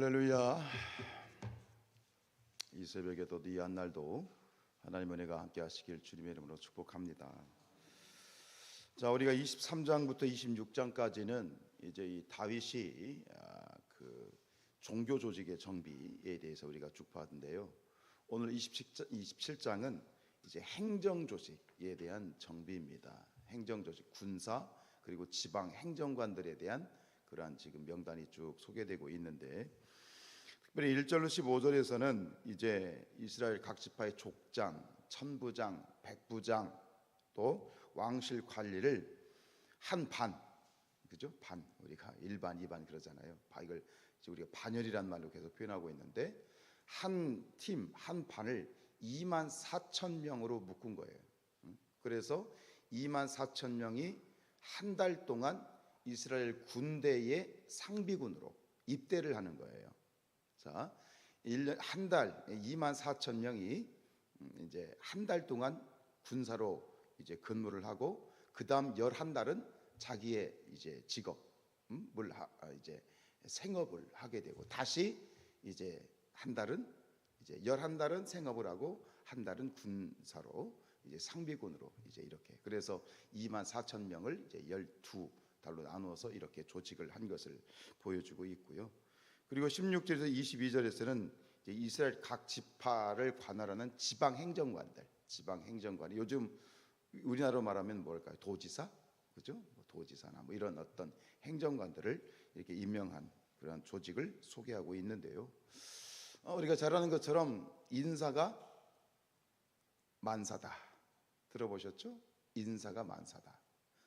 할렐루야. 이 새벽에도 이 한날도 하나님 은혜가 함께 하시길 주님의 이름으로 축복합니다. 자, 우리가 23장부터 26장까지는 이제 이 다윗이 아, 그 종교 조직의 정비에 대해서 우리가 쭉 봤는데요. 오늘 27장, 27장 은 이제 행정 조직에 대한 정비입니다. 행정 조직, 군사 그리고 지방 행정관들에 대한 그러한 지금 명단이 쭉 소개되고 있는데 특별히 1절로 15절에서는 이제 이스라엘 각 지파의 족장, 천부장, 백부장 또 왕실 관리를 한 반, 그죠? 반 우리가 일반, 이반 그러잖아요. 바 이걸 우리가 반열이란 말로 계속 표현하고 있는데 한 팀, 한 반을 2만 4천 명으로 묶은 거예요. 그래서 2만 4천 명이 한 달 동안 이스라엘 군대의 상비군으로 입대를 하는 거예요. 자, 1년 한 달 2만 4천 명이 이제 한 달 동안 군사로 이제 근무를 하고 그다음 11달은 자기의 이제 직업을 하, 이제 생업을 하게 되고 다시 이제 한 달은 이제 11달은 생업을 하고 한 달은 군사로 이제 상비군으로 이제 이렇게 그래서 2만 4천 명을 이제 12 달로 나누어서 이렇게 조직을 한 것을 보여주고 있고요. 그리고 16절에서 22절에서는 이스라엘 각 지파를 관할하는 지방 행정관들, 지방 행정관. 요즘 우리나라로 말하면 뭘까요? 도지사, 그죠? 뭐 도지사나 뭐 이런 어떤 행정관들을 이렇게 임명한 그런 조직을 소개하고 있는데요. 어, 우리가 잘 아는 것처럼 인사가 만사다. 들어보셨죠? 인사가 만사다.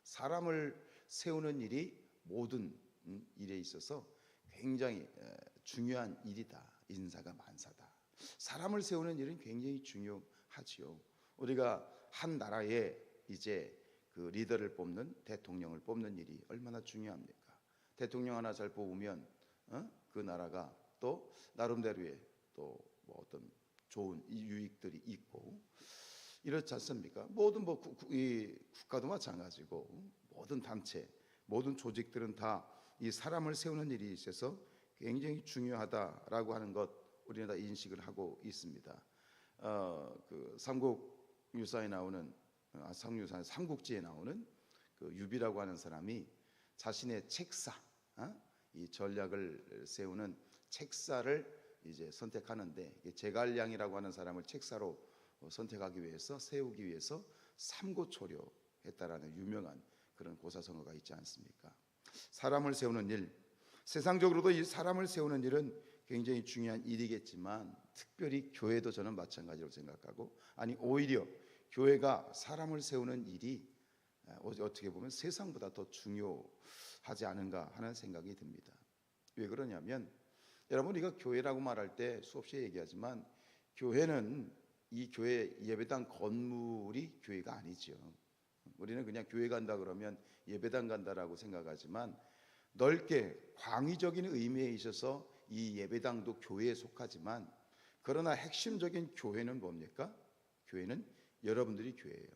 사람을 세우는 일이 모든 음, 일에 있어서 굉장히 중요한 일이다. 인사가 만사다. 사람을 세우는 일은 굉장히 중요하지요. 우리가 한 나라에 이제 그 리더를 뽑는 대통령을 뽑는 일이 얼마나 중요합니까? 대통령 하나 잘 뽑으면 어? 그 나라가 또 나름대로의 또 뭐 어떤 좋은 유익들이 있고 이렇지 않습니까? 모든 뭐 구, 이 국가도 마찬가지고 모든 단체, 모든 조직들은 다 이 사람을 세우는 일이 있어서 굉장히 중요하다라고 하는 것 우리는 다 인식을 하고 있습니다. 어, 그 삼국 유사에 나오는 아, 삼국유사 삼국지에 나오는 그 유비라고 하는 사람이 자신의 책사, 어? 이 전략을 세우는 책사를 이제 선택하는데 제갈량이라고 하는 사람을 책사로 선택하기 위해서 세우기 위해서 삼고초려했다라는 유명한 그런 고사성어가 있지 않습니까? 사람을 세우는 일, 세상적으로도 이 사람을 세우는 일은 굉장히 중요한 일이겠지만 특별히 교회도 저는 마찬가지로 생각하고 아니 오히려 교회가 사람을 세우는 일이 아, 어떻게 보면 세상보다 더 중요하지 않은가 하는 생각이 듭니다. 왜 그러냐면 여러분 우리가 교회라고 말할 때 수없이 얘기하지만 교회는 이 교회 예배당 건물이 교회가 아니죠. 우리는 그냥 교회 간다 그러면 예배당 간다라고 생각하지만 넓게 광의적인 의미에 있어서 이 예배당도 교회에 속하지만 그러나 핵심적인 교회는 뭡니까? 교회는 여러분들이 교회예요.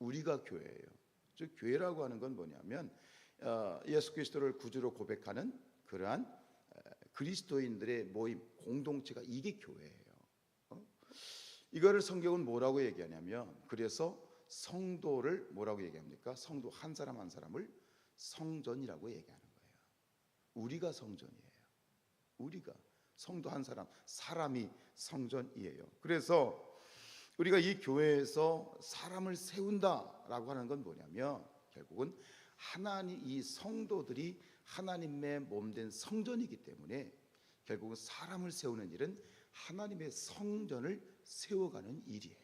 우리가 교회예요. 즉 교회라고 하는 건 뭐냐면 어, 예수 그리스도를 구주로 고백하는 그러한 그리스도인들의 모임 공동체가 이게 교회예요. 어? 이거를 성경은 뭐라고 얘기하냐면 그래서 성도를 뭐라고 얘기합니까? 성도 한 사람 한 사람을 성전이라고 얘기하는 거예요. 우리가 성전이에요. 우리가 성도 한 사람, 사람이 성전이에요. 그래서 우리가 이 교회에서 사람을 세운다라고 하는 건 뭐냐면 결국은 하나님 이 성도들이 하나님의 몸 된 성전이기 때문에 결국은 사람을 세우는 일은 하나님의 성전을 세워가는 일이에요.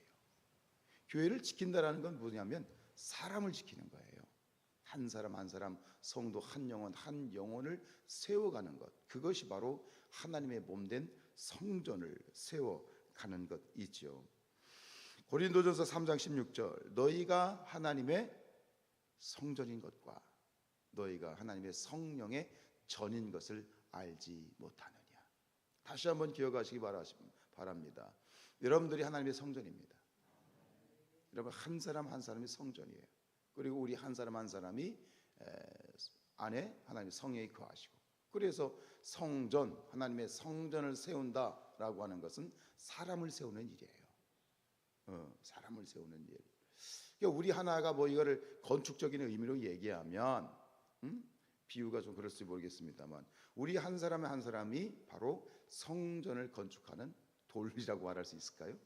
교회를 지킨다라는 건 뭐냐면 사람을 지키는 거예요. 한 사람 한 사람 성도 한 영혼 한 영혼을 세워가는 것 그것이 바로 하나님의 몸 된 성전을 세워가는 것이지요. 고린도전서 3장 16절 너희가 하나님의 성전인 것과 너희가 하나님의 성령의 전인 것을 알지 못하느냐. 다시 한번 기억하시기 바랍니다. 여러분들이 하나님의 성전입니다. 여러분 한 사람 한 사람이 성전이에요. 그리고 우리 한 사람 한 사람이 안에 하나님의 성령이 거하시고 그래서 성전 하나님의 성전을 세운다라고 하는 것은 사람을 세우는 일이에요. 어, 사람을 세우는 일. 그러니까 우리 하나가 뭐 이거를 건축적인 의미로 얘기하면 음? 비유가 좀 그럴지 모르겠습니다만 우리 한 사람의 한 사람이 바로 성전을 건축하는 돌이라고 말할 수 있을까요?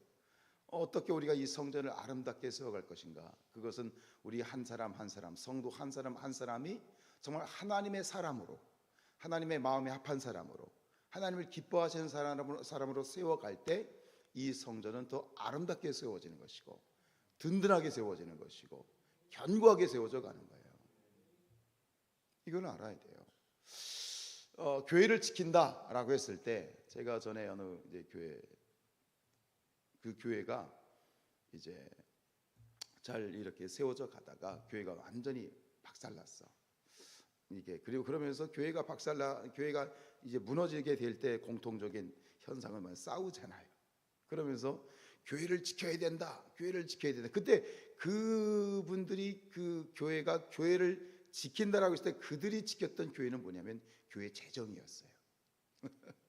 어떻게 우리가 이 성전을 아름답게 세워갈 것인가? 그것은 우리 한 사람 한 사람, 성도 한 사람 한 사람이 정말 하나님의 사람으로, 하나님의 마음에 합한 사람으로, 하나님을 기뻐하시는 사람으로, 사람으로 세워갈 때 이 성전은 더 아름답게 세워지는 것이고, 든든하게 세워지는 것이고, 견고하게 세워져 가는 거예요. 이걸 알아야 돼요. 어, 교회를 지킨다라고 했을 때 제가 전에 어느 교회 그 교회가 이제 잘 이렇게 세워져 가다가 교회가 완전히 박살났어. 이게 그리고 그러면서 교회가 박살나 교회가 이제 무너지게 될 때 공통적인 현상을 만 싸우잖아요. 그러면서 교회를 지켜야 된다. 교회를 지켜야 된다. 그때 그분들이 그 교회가 교회를 지킨다라고 했을 때 그들이 지켰던 교회는 뭐냐면 교회 재정이었어요.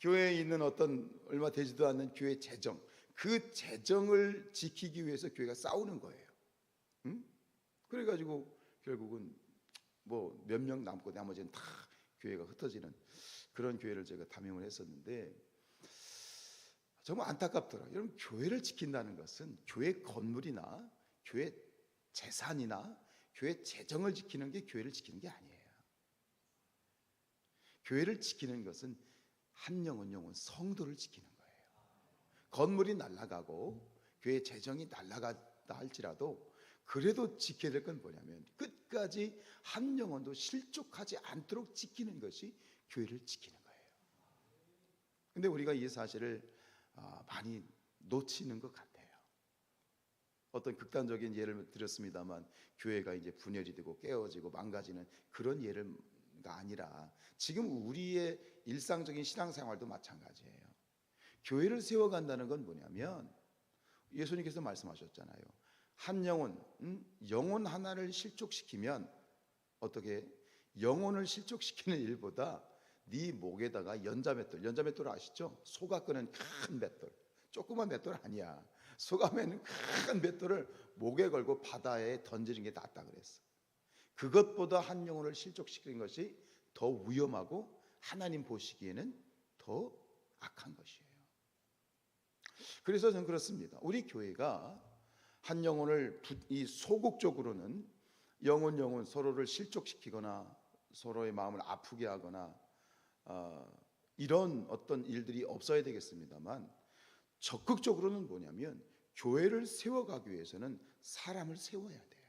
교회에 있는 어떤 얼마 되지도 않는 교회 재정, 그 재정을 지키기 위해서 교회가 싸우는 거예요. 응? 그래가지고 결국은 뭐 몇 명 남고 나머지는 다 교회가 흩어지는 그런 교회를 제가 담임을 했었는데 정말 안타깝더라고요. 여러분 교회를 지킨다는 것은 교회 건물이나 교회 재산이나 교회 재정을 지키는 게 교회를 지키는 게 아니에요. 교회를 지키는 것은 한 영혼 영혼 성도를 지키는 거예요. 건물이 날아가고 교회 재정이 날아갔다 할지라도 그래도 지켜야 될 건 뭐냐면 끝까지 한 영혼도 실족하지 않도록 지키는 것이 교회를 지키는 거예요. 근데 우리가 이 사실을 아, 많이 놓치는 것 같아요. 어떤 극단적인 예를 들었습니다만 교회가 이제 분열이 되고 깨어지고 망가지는 그런 예가 아니라 지금 우리의 일상적인 신앙생활도 마찬가지예요. 교회를 세워간다는 건 뭐냐면 예수님께서 말씀하셨잖아요. 한 영혼, 음? 영혼 하나를 실족시키면 어떻게 영혼을 실족시키는 일보다 네 목에다가 연자맷돌, 연자맷돌 아시죠? 소가 끄는 큰 맷돌, 조그만 맷돌 아니야. 소가 매는 큰 맷돌을 목에 걸고 바다에 던지는 게 낫다 그랬어. 그것보다 한 영혼을 실족시키는 것이 더 위험하고 하나님 보시기에는 더 악한 것이에요. 그래서 저는 그렇습니다. 우리 교회가 한 영혼을 이 소극적으로는 영혼 영혼 서로를 실족시키거나 서로의 마음을 아프게 하거나 어, 이런 어떤 일들이 없어야 되겠습니다만 적극적으로는 뭐냐면 교회를 세워가기 위해서는 사람을 세워야 돼요.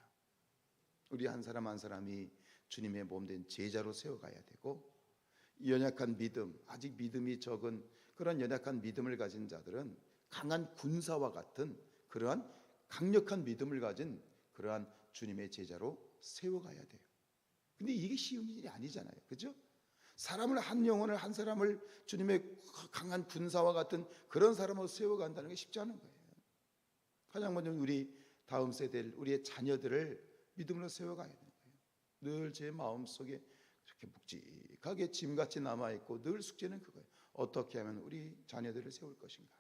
우리 한 사람 한 사람이 주님의 몸된 제자로 세워가야 되고 연약한 믿음, 아직 믿음이 적은 그런 연약한 믿음을 가진 자들은 강한 군사와 같은 그러한 강력한 믿음을 가진 그러한 주님의 제자로 세워가야 돼요. 근데 이게 쉬운 일이 아니잖아요. 그죠? 사람을 한 영혼을 한 사람을 주님의 강한 군사와 같은 그런 사람으로 세워간다는 게 쉽지 않은 거예요. 가장 먼저 우리 다음 세대를 우리의 자녀들을 믿음으로 세워가야 되는 거예요. 늘 제 마음 속에 그렇게 묵직하게 짐같이 남아 있고 늘 숙제는 그거예요. 어떻게 하면 우리 자녀들을 세울 것인가?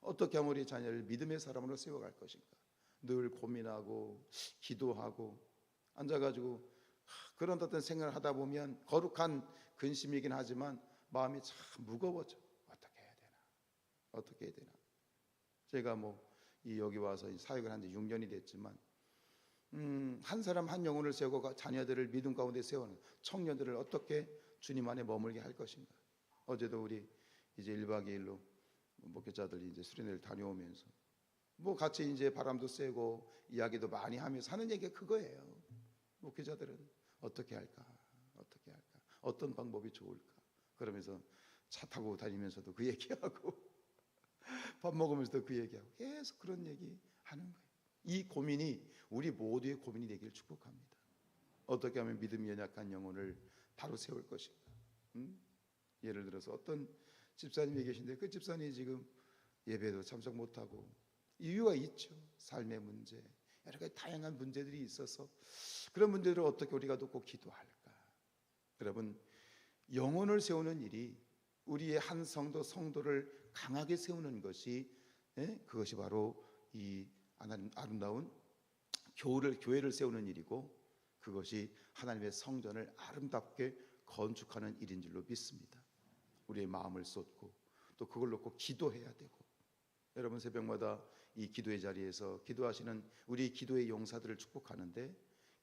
어떻게 하면 우리 자녀를 믿음의 사람으로 세워갈 것인가? 늘 고민하고 기도하고 앉아가지고 그런 어떤 생각을 하다 보면 거룩한 근심이긴 하지만 마음이 참 무거워져. 어떻게 해야 되나? 어떻게 해야 되나? 제가 뭐 이 여기 와서 사역을 한 지 6년이 됐지만 음, 한 사람 한 영혼을 세우고 자녀들을 믿음 가운데 세우는 청년들을 어떻게 주님 안에 머물게 할 것인가? 어제도 우리 이제 1박 2일로 목회자들이 이제 수련회를 다녀오면서 뭐 같이 이제 바람도 쐬고 이야기도 많이 하면서 하는 얘기가 그거예요. 목회자들은 어떻게 할까? 어떻게 할까? 어떤 방법이 좋을까? 그러면서 차 타고 다니면서도 그 얘기하고 밥 먹으면서도 그 얘기하고 계속 그런 얘기 하는 거예요. 이 고민이 우리 모두의 고민이 되기를 축복합니다. 어떻게 하면 믿음이 연약한 영혼을 바로 세울 것인가? 음? 예를 들어서 어떤 집사님이 계신데 그 집사님이 지금 예배도 참석 못하고 이유가 있죠. 삶의 문제, 여러 가지 다양한 문제들이 있어서 그런 문제를 어떻게 우리가 놓고 기도할까? 여러분 영혼을 세우는 일이 우리의 한 성도 성도를 강하게 세우는 것이 예? 그것이 바로 이 아름다운 교회를 교회를 세우는 일이고 그것이 하나님의 성전을 아름답게 건축하는 일인 줄로 믿습니다. 우리의 마음을 쏟고 또 그걸 놓고 기도해야 되고 여러분 새벽마다 이 기도의 자리에서 기도하시는 우리 기도의 용사들을 축복하는데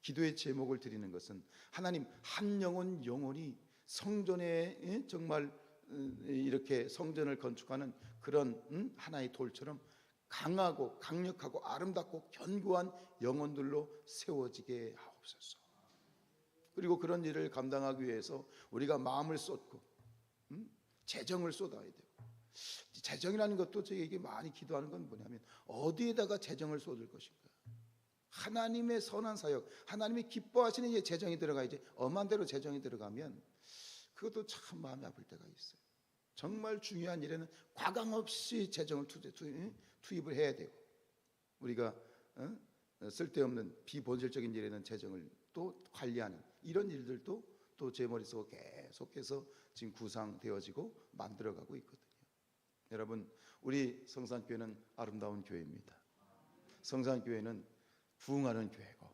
기도의 제목을 드리는 것은 하나님 한 영혼 영혼이 성전에 예? 정말 음, 이렇게 성전을 건축하는 그런 음? 하나의 돌처럼 강하고 강력하고 아름답고 견고한 영혼들로 세워지게 하옵소서. 그리고 그런 일을 감당하기 위해서 우리가 마음을 쏟고 음? 재정을 쏟아야 되고 재정이라는 것도 저에게 많이 기도하는 건 뭐냐면 어디에다가 재정을 쏟을 것인가. 하나님의 선한 사역, 하나님이 기뻐하시는 이 재정이 들어가야지 엄한 대로 재정이 들어가면 그것도 참 마음이 아플 때가 있어요. 정말 중요한 일에는 과감 없이 재정을 투, 투, 투입을 해야 되고 우리가 어? 쓸데없는 비본질적인 일에는 재정을 또 관리하는 이런 일들도 또 제 머릿속에 계속해서 지금 구상되어지고 만들어가고 있거든요. 여러분 우리 성산교회는 아름다운 교회입니다. 성산교회는 부흥하는 교회고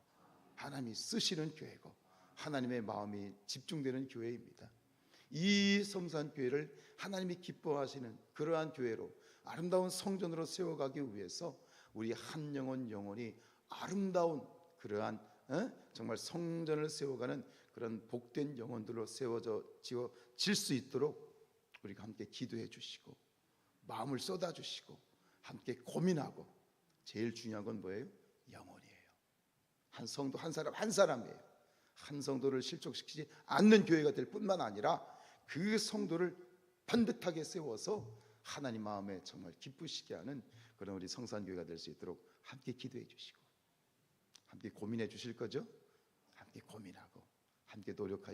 하나님이 쓰시는 교회고 하나님의 마음이 집중되는 교회입니다. 이 성산교회를 하나님이 기뻐하시는 그러한 교회로 아름다운 성전으로 세워가기 위해서 우리 한 영혼 영혼이 아름다운 그러한 어? 정말 성전을 세워가는 그런 복된 영혼들로 세워져 지어질 수 있도록 우리가 함께 기도해 주시고 마음을 쏟아 주시고 함께 고민하고 제일 중요한 건 뭐예요? 영혼이에요. 한 성도 한 사람 한 사람이에요. 한 성도를 실족시키지 않는 교회가 될 뿐만 아니라 그 성도를 반듯하게 세워서 하나님 마음에 정말 기쁘시게 하는 그런 우리 성산교회가 될 수 있도록 함께 기도해 주시고 함께 고민해 주실 거죠? 함께 고민하고 함께 노력하여